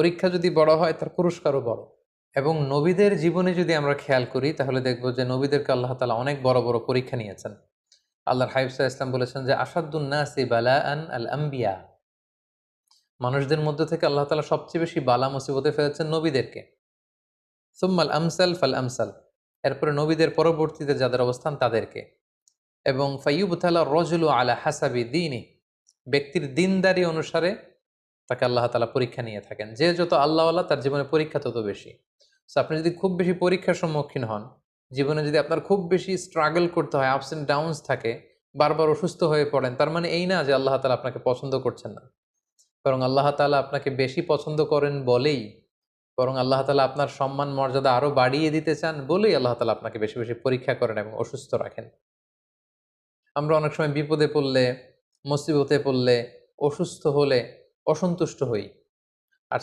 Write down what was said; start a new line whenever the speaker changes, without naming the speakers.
পরীক্ষা যদি বড় হয়, তার পুরস্কারও বড়। এবং নবীদের জীবনে যদি আমরা খেয়াল করি, তাহলে দেখব যে নবীদেরকে আল্লাহ তালা অনেক বড় বড় পরীক্ষা নিয়েছেন। আল্লাহর হাইফসা ইসলাম বলেছেন যে আসাদুন্নাসি বালা আন আল আম্বিয়া মানুষদের মধ্যে থেকে আল্লাহ তালা সবচেয়ে বেশি বালা মুসিবতে ফেলেছেন নবীদেরকে। সুম্মাল আমসাল ফাল আমসাল। এরপরে নবীদের পরবর্তীতে যাদের অবস্থান তাদেরকে। এবং ফাইয়ুবতালা রজুলু আলা হাসাবি দিনই ব্যক্তির দিনদারি অনুসারে তাকে আল্লাহ তালা পরীক্ষা নিয়ে থাকেন। যে যত আল্লাহওয়ালা, তার জীবনে পরীক্ষা তত বেশি। সো আপনি যদি খুব বেশি পরীক্ষার সম্মুখীন হন, জীবনে যদি আপনার খুব বেশি স্ট্রাগল করতে হয় আপস অ্যান্ড ডাউনস থাকে, বারবার অসুস্থ হয়ে পড়েন, তার মানে এই না যে আল্লাহ তালা আপনাকে পছন্দ করছেন না। বরং আল্লাহ তালা আপনাকে বেশি পছন্দ করেন বলেই, বরং আল্লাহ তালা আপনার সম্মান মর্যাদা আরও বাড়িয়ে দিতে চান বলেই আল্লাহ তালা আপনাকে বেশি বেশি পরীক্ষা করেন এবং অসুস্থ রাখেন। আমরা অনেক সময় বিপদে পড়লে, মুসিবতে পড়লে, অসুস্থ হলে অসন্তুষ্ট হই। আর